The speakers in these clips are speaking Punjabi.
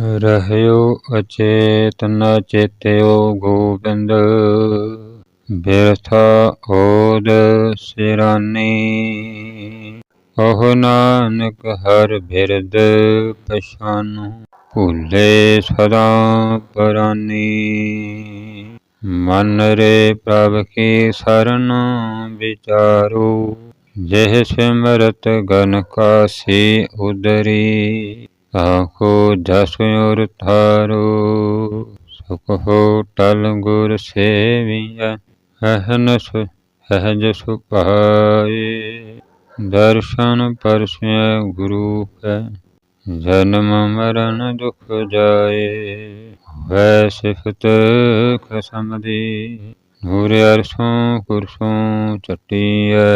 ਰਹਿਓ ਅਚੇਤ ਨ ਚੇਤਿਓ ਗੋਬਿੰਦ, ਬਿਰਥਾ ਓਦ ਸਿਰਾਨੀ। ਓਹ ਨਾਨਕ ਹਰ ਬਿਰਦ ਪਛਾਨੂ, ਭੁੱਲੇ ਸਦਾ ਪਰਾਨੀ। ਮਨ ਰੇ ਪ੍ਰਭ ਕੀ ਸਰਨ ਵਿਚਾਰੋ, ਜਿਹ ਸਿਮਰਤ ਗਨ ਕਾਸੀ ਉਦਰੀ। ਤਾਕੋ ਜਸ ਉਰ ਥਾਰੋ ਸੁਖ ਹੋ ਟਲ ਗੁਰ ਸੇਵੀਐ ਅਹਨਸ ਸਹਜ ਸੁਭਾਏ ਦਰਸ਼ਨ ਪਰਸੈ ਗੁਰੂ ਕੈ ਜਨਮ ਮਰਨ ਦੁਖ ਜਾਏ ਵੈ ਸਿਫਤ ਖਸਮ ਦੀ ਨੂਰ ਅਰਸੋਂ ਕੁਰਸੋਂ ਚਟੀਐ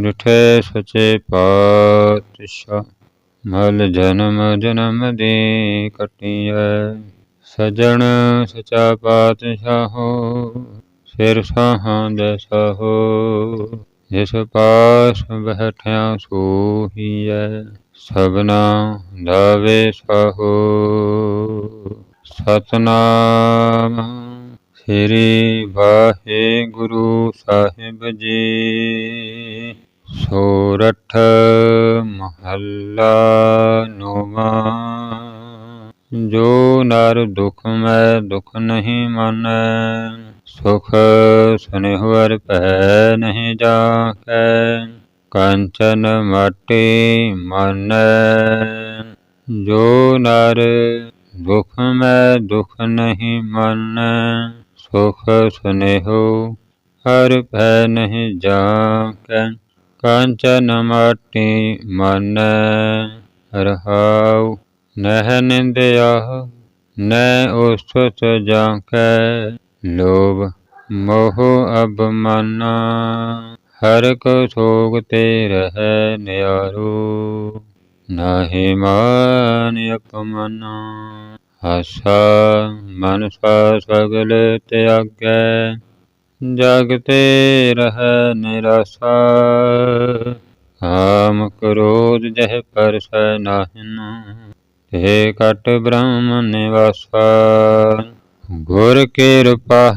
ਉਠੇ ਸਚੇ ਪਾਤਸ਼ਾਹ ਮਲ ਜਨਮ ਜਨਮ ਦੀ ਕਟੀਐ, ਸਜਣ ਸਚਾ ਪਾਤਸ਼ਾਹੋ, ਸਿਰ ਸਾਹਾਂ ਦੇ ਸਾਹੋ, ਜਿਸ ਪਾਸ ਬਹਿਠਿਆ ਸੋਹੀਐ, ਸਭਨਾ ਦਾਵੇ ਸਾਹੋ। ਸਤਨਾਮ ਸ੍ਰੀ ਵਾਹਿਗੁਰੂ ਸਾਹਿਬ ਜੀ। ਸੋਰਠ ਮਹੱਲਾ ਨੌਵਾਂ। ਜੋ ਨਰ ਦੁਖ ਮੈਂ ਦੁਖ ਨਹੀਂ ਮਾਨੈ, ਸੁਖ ਸੁਨਿਹਵਰ ਭੈ ਨਹੀਂ ਜਾਕੈ ਕੰਚਨ ਮਾਟੀ ਮਾਨੈ, ਜੋ ਨਰ ਦੁਖ ਮੈਂ ਦੁਖ ਨਹੀਂ ਮਾਨੈ, ਸੁਖ ਸੁਨੇਹੋ ਹਰ ਭੈ ਨਹੀਂ ਜਾਕੈ ਕਾਂਚਨ ਮਾਟੀ ਮਨ ਰਹਾਉ ਨਹਿ ਨਿੰਦਿਆ ਨੈ ਉਸਤ ਜਾਕੈ ਲੋਭ ਮੋਹ ਅਬਮਾਨਾ ਹਰ ਕੋ ਸੋਗ ਤੇ ਰਹਿ ਨਿਆਰੋ ਨਾਹੀ ਮਾਨ ਅਪਮਾਨਾ ਆਸਾ ਮਨਸਾ ਸਗਲ ਤਿਆਗੈ ਜਗ ਤੇ ਰਹਿ ਨਿਰਾਸਾ। ਕਾਮ ਕ੍ਰੋਧ ਜਹ ਪਰਸੈ ਨਾਹਿਨ ਤੇ ਕਟ ਬ੍ਰਹਮ ਨਿਵਾਸਾ। ਗੁਰ ਕਿਰਪਾ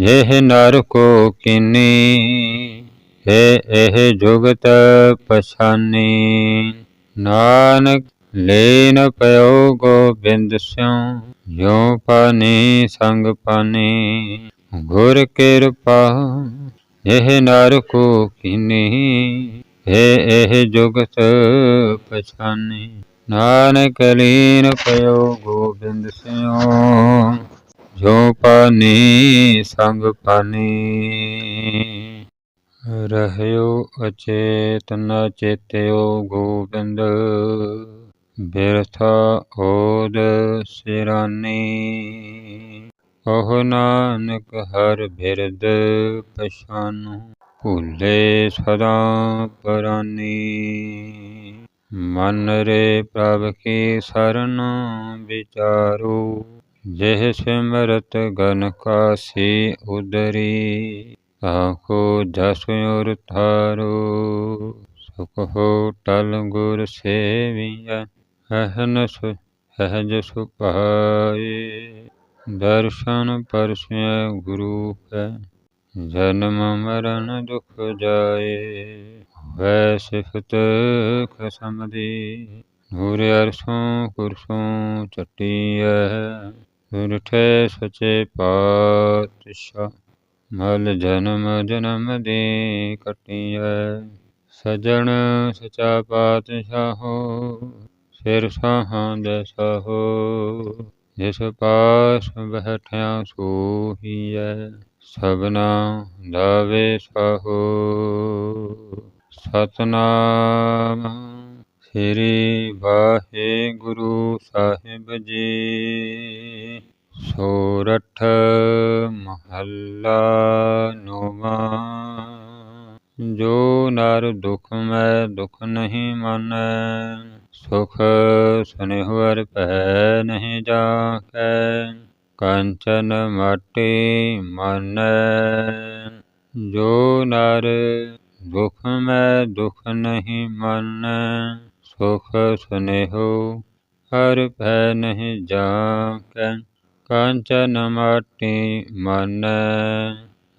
ਇਹ ਨਰ ਕੋ ਕਿਨੀ, ਹੈ ਇਹ ਜੁਗਤ ਪਛਾਨੀ। ਨਾਨਕ, ਲੇਨ ਪਇਓ ਗੋਬਿੰਦ ਸਿਉ ਜੋ ਪਾਨੀ ਸੰਗ ਪਾਨੀ। ਗੁਰ ਕਿਰਪਾ, ਇਹ ਨਰ ਕੋ ਕਿਨੀ, ਹੈ ਇਹ ਜੁਗਤ ਪਛਾਨੀ। ਨਾਨਕ ਲੀਨ ਪਇਓ ਗੋਬਿੰਦ ਸਿਉ ਜੋ ਪਾਨੀ ਸੰਗ ਪਾਨੀ। ਰਹਿਓ ਅਚੇਤ, ਨ ਚੇਤਿਓ ਗੋਬਿੰਦ, ਬਿਰਥਾ ਓਦ ਸਿਰਾਨੀ। ਉਹ ਨਾਨਕ ਹਰ ਬਿਰਦ ਪਛਾਨੂ, ਭੂਲੇ ਸਦਾ ਪਰਾਨੀ। ਮਨ ਰੇ ਪ੍ਰਭ ਕੀ ਸਰਨ ਵਿਚਾਰੋ, ਜਿਹ ਸਿਮਰਤ ਗਨ ਕਾਸੀ ਉਦਰੀ। ਤਾਕੋ ਜਸ ਉਰ ਥਾਰੋ ਸੁਖ ਹੋ ਟਲ ਗੁਰ ਸੇਵੀਐ, ਅਹਨਸ ਸਹਜ ਸੁਭਾਏ ਦਰਸ਼ਨ ਪਰਸੈ ਗੁਰੂ ਕੈ, ਜਨਮ ਮਰਨ ਦੁਖ ਜਾਏ। ਵੈ ਸਿਫਤ ਖਸਮ ਦੀ ਨੂਰ ਅਰਸੋਂ ਕੁਰਸੋਂ ਚਟੀਐ। ਉਠੇ ਸਚੇ ਪਾਤਸ਼ਾਹ, ਮਲ ਜਨਮ ਜਨਮ ਦੀ ਕਟੀਐ। ਸਜਣ ਸਚਾ ਪਾਤਸ਼ਾਹੋ, ਸਿਰ ਸਾਹਾਂ ਦੇ ਸਾਹੋ। ਜਿਸ ਪਾਸ ਬਹਿਠਿਆ ਸੋਹੀਐ, ਸਭਨਾ ਦਾਵੇ ਸਾਹੋ ਸਤਨਾਮ ਸ੍ਰੀ ਵਾਹਿਗੁਰੂ ਸਾਹਿਬ ਜੀ। ਸੋਰਠ ਮਹੱਲਾ ਨੌਵਾਂ। ਜੋ ਨਰ ਦੁਖ ਮੈਂ ਦੁਖ ਨਹੀਂ ਮਾਨੈ, ਸੁਖ ਸੁਨਿਹਵਰ ਭੈ ਨਹੀਂ ਜਾਕੈ ਕੰਚਨ ਮਾਟੀ ਮਾਨੈ। ਜੋ ਨਰ ਦੁਖ ਮੈਂ ਦੁਖ ਨਹੀਂ ਮਾਨੈ, ਸੁਖ ਸੁਨੇਹੋ ਹਰ ਭੈ ਨਹੀਂ ਜਾਕੈ ਕਾਂਚਨ ਮਾਟੀ ਮਾਨੈ,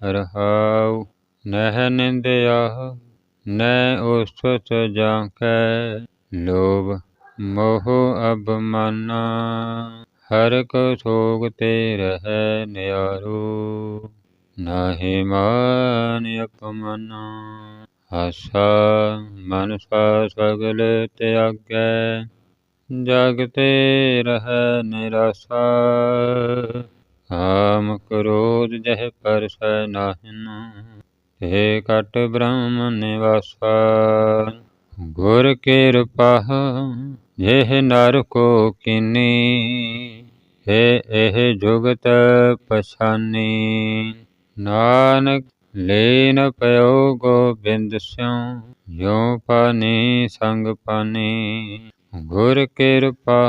ਰਹਾਉ ਨਹਿ ਨਿੰਦਿਆ ਨੈ ਉਸਤ ਜਾਕੈ। ਲੋਭ ਮੋਹ ਅਬਮਾਨਾ, ਹਰ ਕੋ ਸੋਗ ਤੇ ਰਹਿ ਨਿਆਰੋ। ਨਾਹੀ ਮਾਨ ਅਪਮਨਾ, ਆਸਾ ਮਨਸਾ ਸਗਲ ਤਿਆਗੈ। ਜਗ ਤੇ ਰਹਿ ਨਿਰਾਸਾ ਕਾਮ ਕ੍ਰੋਧ ਜਹ ਪਰਸੈ ਨਾਹਿਨ। ਤੇ ਕਟ ਬ੍ਰਹਮ ਨਿਵਾਸਾ ਗੁਰ ਕਿਰਪਾ ਜਿਹ ਨਰ ਕੋ ਕੀਨੀ, ਹੈ ਇਹ ਜੁਗਤ ਪਛਾਨੀ। ਨਾਨਕ ਲੀਨ ਪਇਓ ਗੋਬਿੰਦ ਸਿਉ, ਜਿਉ ਪਾਨੀ ਸੰਗ ਪਾਨੀ। ਗੁਰ ਕਿਰਪਾ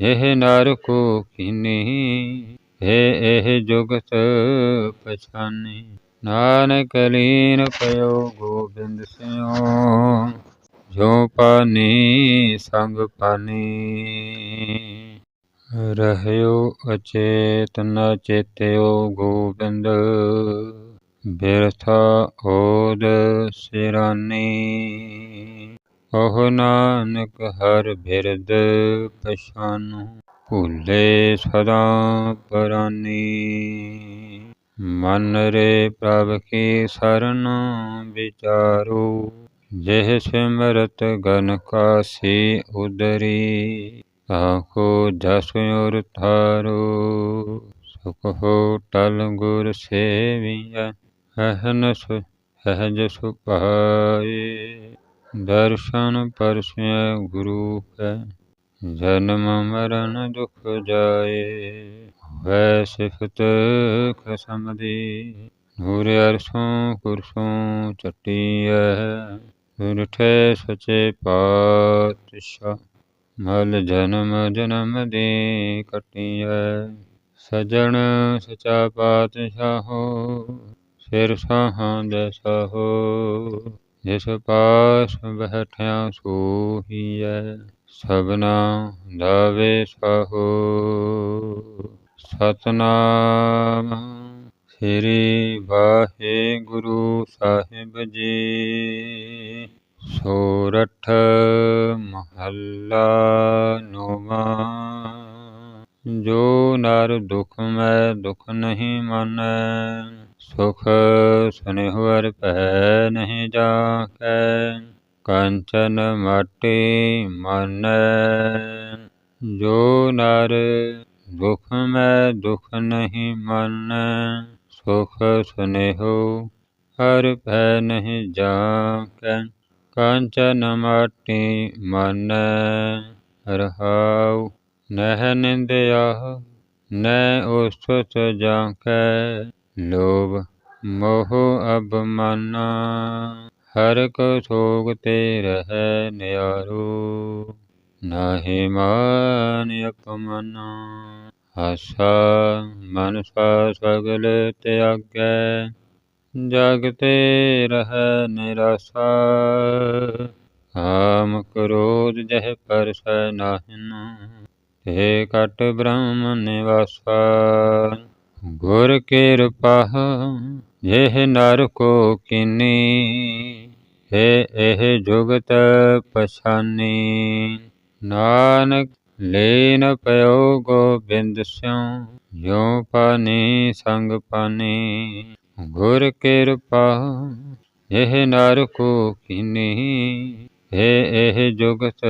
ਇਹ ਨਰ ਕੋ ਕੀਨੀ, ਹੈ ਇਹ ਜੁਗਤ ਪਛਾਨੀ। ਨਾਨਕ ਲੀਨ ਪਇਓ ਗੋਬਿੰਦ ਸਿਉ ਜੋ ਪਾਨੀ ਸੰਗ ਪਾਨੀ। ਰਹਿਓ ਅਚੇਤ ਨ ਚੇਤਿਓ ਗੋਬਿੰਦ, ਬਿਰਥਾ ਓਦ ਸਿਰਾਨੀ। ਉਹ ਨਾਨਕ ਹਰ ਬਿਰਦ ਪਛਾਨੂ, ਭੁੱਲੇ ਸਦਾ ਪਰਾਨੀ। ਮਨ ਰੇ ਪ੍ਰਭ ਕੀ ਸਰਨ ਵਿਚਾਰੋ, ਜਿਹ ਸਿਮਰਤ ਗਨ ਕਾਸੀ ਉਦਰੀ ਤਾਕੋ ਜਸ ਉਰ ਥਾਰੋ ਸੁਖ ਹੋ ਟਲ ਗੁਰ ਸੇਵੀਐ ਅਹਨਸ ਸਹਜ ਸੁਪਾਏ ਦਰਸ਼ਨ ਪਰਸੈ ਗੁਰੂ ਕੈ ਜਨਮ ਮਰਨ ਦੁਖ ਜਾਏ, ਵੈ ਸਿਫਤ ਖਸਮ ਦੀ। ਨੂਰ ਅਰਸੋਂ ਕੁਰਸੋਂ ਚਟੀਐ ਸੁਰਠੇ ਸਚੇ ਪਾਤਸ਼ਾਹ। ਮਲ ਜਨਮ ਜਨਮ ਦੀ ਕਟੀਐ, ਸਜਣ ਸਚਾ ਪਾਤਸ਼ਾਹੋ ਸਿਰ ਸਾਹਾਂ ਦੇ ਜਿਸ ਪਾਸ ਬਹਿਠਿਆ ਸੋਹੀਐ। ਸਭਨਾ ਦਾਵੇ ਸਾਹੋ ਸਤਨਾਮ ਸ੍ਰੀ ਵਾਹਿਗੁਰੂ ਸਾਹਿਬ ਜੀ। ਸੋਰਠ ਮਹੱਲਾ ਨੌਵਾਂ। ਜੋ ਨਰ ਦੁਖ ਮੈਂ ਦੁਖ ਨਹੀਂ ਮਾਨੈ, ਸੁਖ ਸੁਨਿਹੁ ਅਰ ਭੈ ਨਹੀਂ ਜਾਕੈ। ਕੰਚਨ ਮਾਟੀ ਮਾਨੈ ਜੋ ਨਰ ਦੁਖ ਮੈਂ ਦੁਖ ਨਹੀਂ ਮਾਨੈ, ਸੁਖ ਸੁਨਿਹੁ ਹਰ ਭੈ ਨਹੀਂ ਜਾਕੈ ਕਾਂਚਨ ਮਾਟੀ ਮਾਨੈ ਰਹਾਉ, ਨਹਿ ਨਿੰਦਿਆ ਨੈ ਉਸਤ ਜਾਕੈ ਲੋਭ ਮੋਹ ਅਬਮਾਨਾ ਹਰ ਕੋ ਸੋਗ ਤੇ ਰਹਿ ਨਿਆਰੋ, ਨਾਹੀ ਮਾਨ ਅਪਮਨ ਆਸਾ ਮਨਸਾ ਸਗਲ ਤਿਆਗੈ ਜਗ ਤੇ ਰਹਿ ਨਿਰਾਸਾ। ਕਾਮ ਕ੍ਰੋਧ ਜਹ ਪਰਸੈ ਨਾਹਿਨ ਤੇ ਕਟ ਬ੍ਰਹਮ ਨਿਵਾਸਾ। ਗੁਰ ਕਿਰਪਾ ਜਿਹ ਨਰ ਕੋ ਕੀਨੀ ਹੈ ਇਹ ਜੁਗਤ ਪਛਾਨੀ। ਨਾਨਕ ਲੀਨ ਪਇਓ ਗੋਬਿੰਦ ਸਿਉ, ਜਿਉ ਪਾਨੀ ਸੰਗ ਪਾਨੀ। ਗੁਰ ਕਿਰਪਾ, ਇਹ ਨਰ ਕੋ ਕੀਨੀ ਹੈ ਇਹ ਜੁਗਤ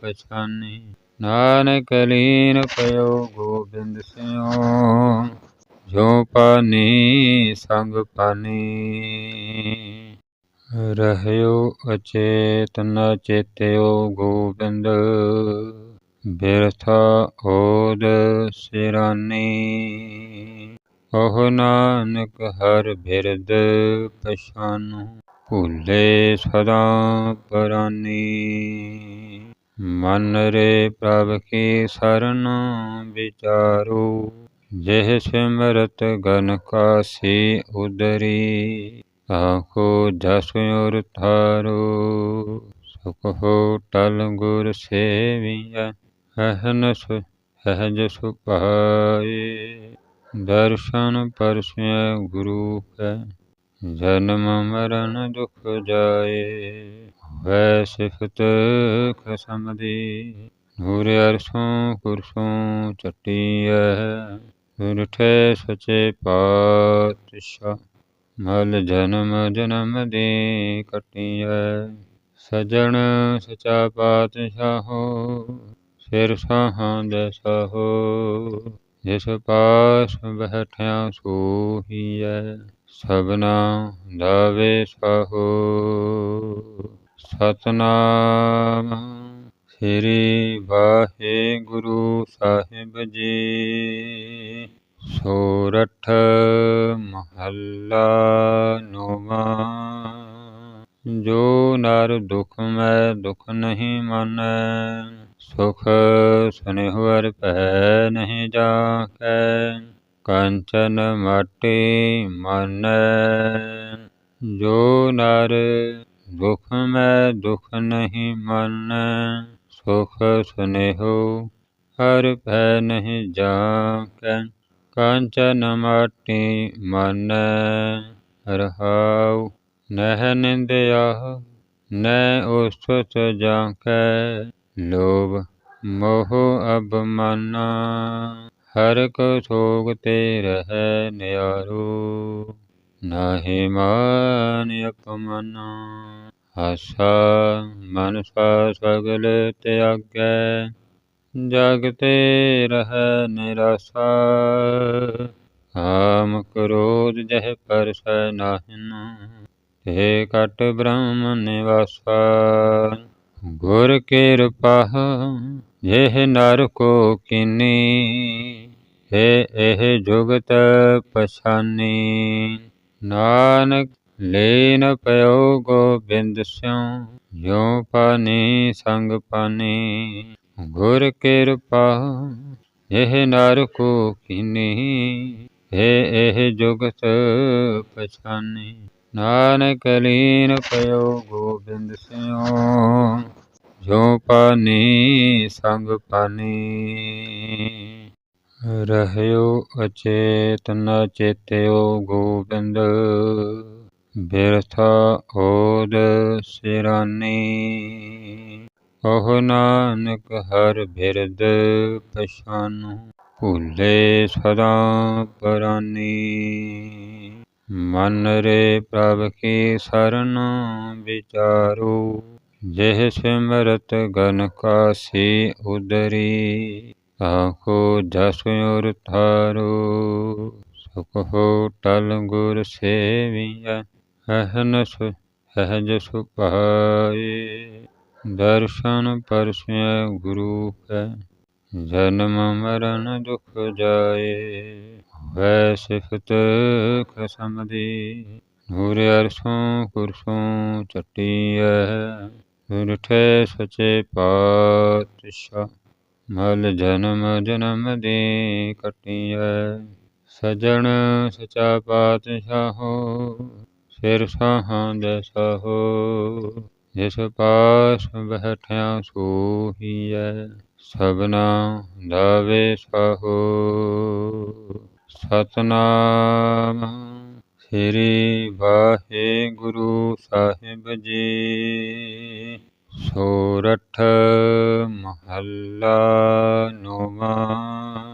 ਪਛਾਨੀ। ਨਾਨਕ ਲੀਨ ਪਇਓ ਗੋਬਿੰਦ ਸਿਉ ਜੋ ਪਾਨੀ ਸੰਗ ਪਾਨੀ। ਰਹਿਓ ਅਚੇਤ ਨ ਚੇਤਿਓ ਗੋਬਿੰਦ। ਬਿਰਥਾ ਓਦ ਸਿਰਾਨੀ। ਉਹ ਨਾਨਕ ਹਰ ਬਿਰਦ ਪਛਾਨੂ। ਭੁੱਲੇ ਸਦਾ ਪਰਾਨੀ। ਮਨ ਰੇ ਪ੍ਰਭ ਕੀ ਸਰਨ ਵਿਚਾਰੋ। ਜਿਹ ਸਿਮਰਤ ਗਨ ਕਾਸੀ ਉਦਰੀ। ਤਾਕੋ ਜਸ ਉਰ ਥਾਰੋ ਸੁਖ ਹੋ ਟਲ ਗੁਰ ਸੇਵੀਐ ਅਹਨਸ ਸਹਿਜ ਸੁਭਾਏ ਦਰਸ਼ਨ ਪਰਸੈ ਗੁਰੂ ਕੈ, ਜਨਮ ਮਰਨ ਦੁਖ ਜਾਏ। ਵੈ ਸਿਫਤ ਖਸਮ ਦੀ, ਨੂਰ ਅਰਸੋਂ ਕੁਰਸੋਂ ਚਟੀਐ। ਉਰਠੇ ਸਚੇ ਪਾਤਸ਼ਾਹ। ਮਲ ਜਨਮ ਜਨਮ ਦੀ ਕਟੀਐ, ਸਜਣ ਸਚਾ ਪਾਤਸ਼ਾਹੋ, ਸਿਰ ਸਾਹਾਂ ਦੇ ਜਿਸ ਪਾਸ ਬਹਿਠਿਆ ਸੋਹੀਐ, ਸਭਨਾ ਦਾਵੇ ਸਾਹੋ। ਸਤਨਾਮ ਸ੍ਰੀ ਵਾਹਿਗੁਰੂ ਸਾਹਿਬ ਜੀ। ਸੋਰਠ ਮਹੱਲਾ ਨੌਵਾਂ। ਜੋ ਨਰ ਦੁਖ ਮੈਂ ਦੁਖ ਨਹੀਂ ਮੰਨੈ, ਸੁਖ ਸੁਨਿਹੁ ਭੈ ਨਹੀਂ ਜਾਕੈ। ਕੰਚਨ ਮਾਟੀ ਮਨੈ, ਜੋ ਨਰ ਦੁਖ ਮੈਂ ਦੁਖ ਨਹੀਂ ਮੰਨੈ, ਸੁਖ ਸੁਨਿਹੁ ਹਰ ਭੈ ਨਹੀਂ ਜਾਕੈ। ਕਾਂਚਨ ਮਾਟੀ ਮੰਨੈ ਰਹਾਉ ਨਹਿ ਨਿੰਦਿਆ ਨੈ ਉਸਤ ਜਾਕੈ ਮੋਹ ਅਬਮਾਨਾ ਹਰ ਕੋ ਸੋਗ ਤੇ ਰਹਿ ਨਿਆਰੋ ਨਾਹਿ ਮਾਨ ਅਪਮਾਨਾ ਆਸਾ ਮਨਸਾ ਸਗਲ ਤਿਆਗੈ ਜਗ ਤੇ ਰਹਿ ਨਿਰਾਸਾ। ਕਾਮ ਕ੍ਰੋਧ ਜਹ ਪਰਸੈ ਨਾਹਿਨ ਤੇ ਕਟ ਬ੍ਰਹਮ ਨਿਵਾਸਾ। ਗੁਰ ਕਿਰਪਾ ਜਿਹ ਨਰ ਕੋ ਕੀਨੀ, ਤੇ ਇਹ ਜੁਗਤ ਪਛਾਨੀ। ਨਾਨਕ, ਲੀਨ ਪਇਓ ਗੋਬਿੰਦ ਸਿਉ, ਜਿਉ ਪਾਨੀ ਸੰਗ ਪਾਨੀ। ਗੁਰ ਕਿਰਪਾ, ਇਹ ਨਰ ਕੋ ਕੀਨੀ, ਹੈ ਇਹ ਜੁਗਤ ਪਛਾਨੀ। ਨਾਨਕ ਲੀਨ ਪਇਓ ਗੋਬਿੰਦ ਸਿਉ ਜੋ ਪਾਨੀ ਸੰਗ ਪਾਨੀ। ਰਹਿਓ ਅਚੇਤ, ਨ ਚੇਤਿਓ ਗੋਬਿੰਦ। ਬਿਰਥਾ ਓਦ ਸਿਰਾਨੀ। ਉਹ ਨਾਨਕ ਹਰ ਬਿਰਦ ਪਛਾਨੂ, ਭੂਲੇ ਸਦਾ ਪਰਾਨੀ। ਮਨ ਰੇ ਪ੍ਰਭ ਕੀ ਸਰਨ ਵਿਚਾਰੋ, ਜਿਹ ਸਿਮਰਤ ਗਨ ਕਾਸੀ ਉਦਰੀ। ਤਾਕੋ ਜਸ ਉਰ ਥਾਰੋ ਸੁਖ ਹੋ ਟਲ ਗੁਰ ਸੇਵੀਐ, ਅਹਨਸ ਸਹਿਜ ਸੁਭਾਏ ਦਰਸ਼ਨ ਪਰਸੈ ਗੁਰੂ ਕੈ, ਜਨਮ ਮਰਨ ਦੁਖ ਜਾਏ ਵੈ ਸਿਫਤ ਖਸਮ ਦੀ ਨੂਰ ਅਰਸੋਂ ਕੁਰਸੋਂ ਚਟੀਐ ਉਰਠੇ ਸਚੇ ਪਾਤਸ਼ਾਹ। ਮਲ ਜਨਮ ਜਨਮ ਦੀ ਕਟੀਐ, ਸਜਣ ਸਚਾ ਪਾਤਸ਼ਾਹੋ ਸਿਰ ਸਾਹਾਂ ਦੇ ਸਾਹੋ। ਜਿਸ ਪਾਸ ਬਹਿਠਿਆ ਸੋਹੀਐ, ਸਭਨਾ ਦਾਵੇ ਸਾਹੋ ਸਤਨਾਮ ਸ੍ਰੀ ਵਾਹਿਗੁਰੂ ਸਾਹਿਬ ਜੀ। ਸੋਰਠ ਮਹੱਲਾ ਨੌਵਾਂ।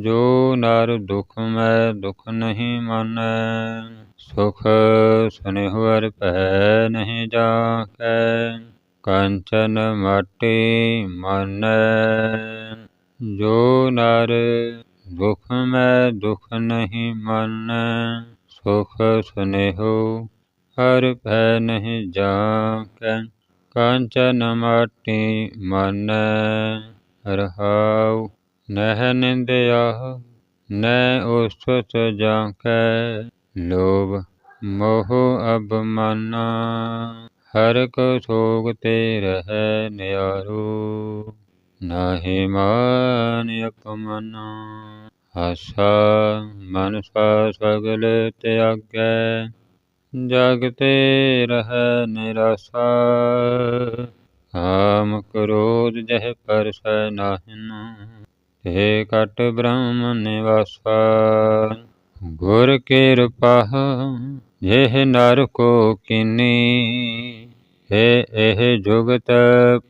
ਜੋ ਨਰ ਦੁਖ ਮੈਂ ਦੁਖ ਨਹੀਂ ਮੰਨੈ ਸੁਖ ਸੁਨਿਹੁ ਅਰ ਭੈ ਨਹੀਂ ਜਾਕੈ, ਕੰਚਨ ਮਾਟੀ ਮੰਨੈ। ਜੋ ਨਰ ਦੁਖ ਮੈਂ ਦੁਖ ਨਹੀਂ ਮੰਨੈ, ਸੁਖ ਸੁਨਿਹੁ ਹਰ ਭੈ ਨਹੀਂ ਜਾਕੈ, ਕਾਂਚਨ ਮਾਟੀ ਮੰਨੈ। ਰਹਾਉ ਨਹਿ ਨਿੰਦਿਆ ਨੈ ਉਸਤ ਜਾਕੈ। ਲੋਭ ਮੋਹ ਅਬਮਾਨਾ ਹਰ ਕੋ ਸੋਗ ਤੇ ਰਹਿ ਨਿਆਰੋ। ਨਾਹਿ ਮਾਨ ਅਪਮਾਨਾ, ਆਸਾ ਮਨਸਾ ਸਗਲ ਤਿਆਗੈ, ਜਗ ਤੇ ਰਹਿ ਨਿਰਾਸਾ। ਕਾਮ ਕ੍ਰੋਧ ਜਹ ਪਰਸੈ ਨਾਹਿਨ, ਤੇ ਕਟ ਬ੍ਰਹਮ ਨਿਵਾਸਾ। ਗੁਰ ਕਿਰਪਾ ਜਿਹ ਨਰ ਕੋ ਕੀਨੀ, ਹੈ ਇਹ ਜੁਗਤ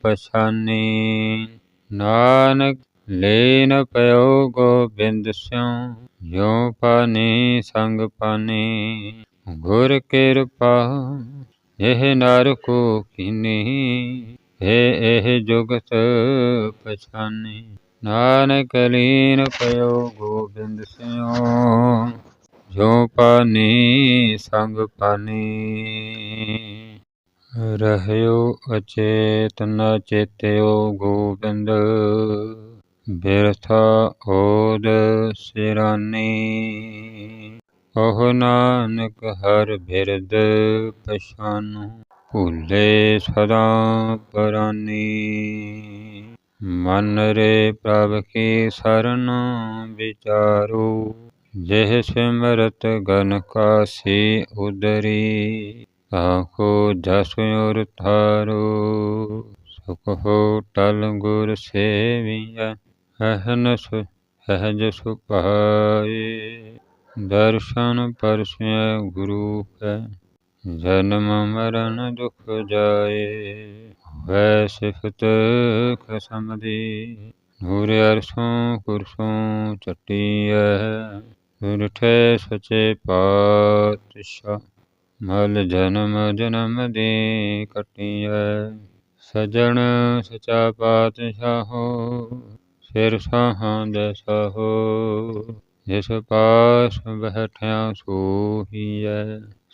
ਪਛਾਨੀ। ਨਾਨਕ, ਲੇਨ ਪਇਓ ਗੋਬਿੰਦ ਸਿਉ, ਜਿਉ ਪਾਨੀ ਸੰਗ ਪਾਨੀ। ਗੁਰ ਕਿਰਪਾ, ਇਹ ਨਰ ਕੋ ਕੀਨੀ, ਹੈ ਇਹ ਜੁਗਤ ਪਛਾਨੀ। ਨਾਨਕ ਲੀਨ ਪਇਓ ਗੋਬਿੰਦ ਸਿਉ ਜੋ ਪਾਨੀ ਸੰਗ ਪਾਨੀ। ਰਹਿਓ ਅਚੇਤ, ਨ ਚੇਤਿਓ ਗੋਬਿੰਦ, ਬਿਰਥਾ ਓਦ ਸਿਰਾਨੀ। ਉਹ ਨਾਨਕ ਹਰ ਬਿਰਦ ਪਛਾਨੂ, ਭੁੱਲੇ ਸਦਾ ਪਰਾਨੀ। ਮਨ ਰੇ ਪ੍ਰਭ ਕੀ ਸਰਨ ਵਿਚਾਰੋ, ਜਿਹ ਸਿਮਰਤ ਗਨ ਕਾਸੀ ਉਦਰੀ ਤਾਕੋ ਜਸ ਉਰ ਥਾਰੋ ਸੁਖ ਹੋ ਟਲ ਗੁਰ ਸੇਵੀਐ ਅਹਨਸ ਸਹਜ ਸੁਭਾਏ ਦਰਸ਼ਨ ਪਰਸੈ ਗੁਰੂ ਕੈ ਜਨਮ ਮਰਨ ਦੁਖ ਜਾਏ ਵੈ ਸਿਫਤ ਖਸਮ ਦੀ। ਨੂਰ ਅਰਸੋਂ ਕੁਰਸੋਂ ਚਟੀਐ ਸੁਰਠੇ ਸਚੇ ਪਾਤਸ਼ਾਹ। ਮਲ ਜਨਮ ਜਨਮ ਦੀ ਕਟੀਐ, ਸਜਣ ਸਚਾ ਪਾਤਸ਼ਾਹੋ ਸਿਰ ਸਾਹਾਂ ਦੇ ਸਾਹੋ, ਜਿਸ ਪਾਸ ਬਹਿਠਿਆ ਸੋਹੀਐ।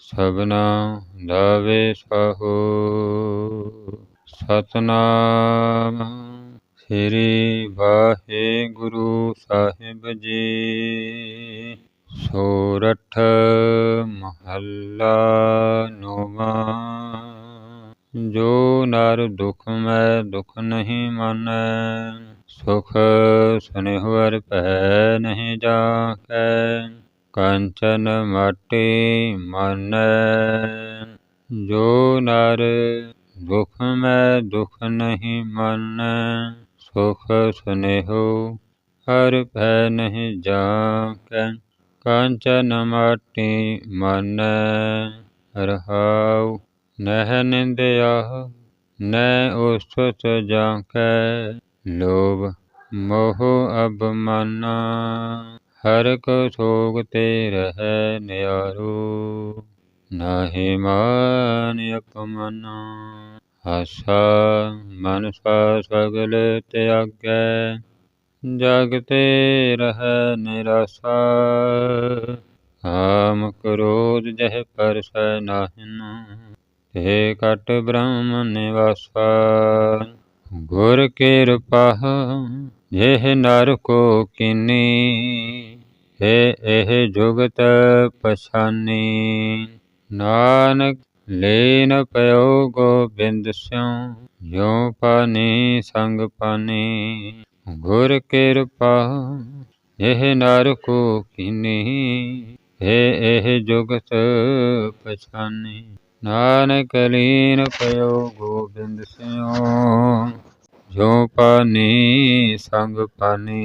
ਸਭਨਾ ਦਾਵੇ ਸਾਹੋ। ਸਤਨਾਮ ਸ੍ਰੀ ਵਾਹਿਗੁਰੂ ਸਾਹਿਬ ਜੀ। ਸੋਰਠ ਮਹੱਲਾ ਨੌਵਾਂ। ਜੋ ਨਰ ਦੁਖ ਮੈਂ ਦੁਖ ਨਹੀਂ ਮਾਨੈ, ਸੁਖ ਸੁਨਿਹਵਰ ਭੈ ਨਹੀਂ ਜਾਕੈ ਕੰਚਨ ਮਾਟੀ ਮਾਨੈ, ਜੋ ਨਰ ਦੁਖ ਮੈਂ ਦੁਖ ਨਹੀਂ ਮਾਨੈ, ਸੁਖ ਸੁਨੇਹੋ ਹਰ ਭੈ ਨਹੀਂ ਜਾਕੈ ਕਾਂਚਨ ਮਾਟੀ ਮਾਨੈ, ਰਹਾਉ ਨਹਿ ਨਿੰਦਿਆ ਨੈ ਉਸਤ ਜਾਕੈ ਲੋਭ ਮੋਹ ਅਬਮਾਨਾ ਹਰ ਕੋ ਸੋਗ ਤੇ ਰਹਿ ਨਿਆਰੋ, ਨਾਹੀ ਮਾਨ ਅਪਮਨ। ਆਸਾ ਮਨਸਾ ਸਗਲ ਤਿਆਗੈ ਜਗ ਤੇ ਰਹਿ ਨਿਰਾਸਾ। ਕਾਮ ਕ੍ਰੋਧ ਜਹ ਪਰਸੈ ਨਾਹਿਨ, ਤੇ ਕਟ ਬ੍ਰਹਮ ਨਿਵਾਸਾ। ਗੁਰ ਕਿਰਪਾ, ਜਿਹ ਨਰ ਕੋ ਕੀਨੀ ਹੈ ਇਹ ਜੁਗਤ ਪਛਾਨੀ, ਨਾਨਕ ਲੀਨ ਪਇਓ ਗੋਬਿੰਦ ਸਿਉ, ਜਿਉ ਪਾਨੀ ਸੰਗ ਪਾਨੀ, ਗੁਰ ਕਿਰਪਾ ਇਹ ਨਰ ਕੋ ਕੀਨੀ ਹੈ ਇਹ ਜੁਗਤ ਪਛਾਨੀ, ਨਾਨਕ ਲੀਨ ਪਇਓ ਗੋਬਿੰਦ ਸਿਉ ਜੋ ਪਾਨੀ ਸੰਗ ਪਾਨੀ।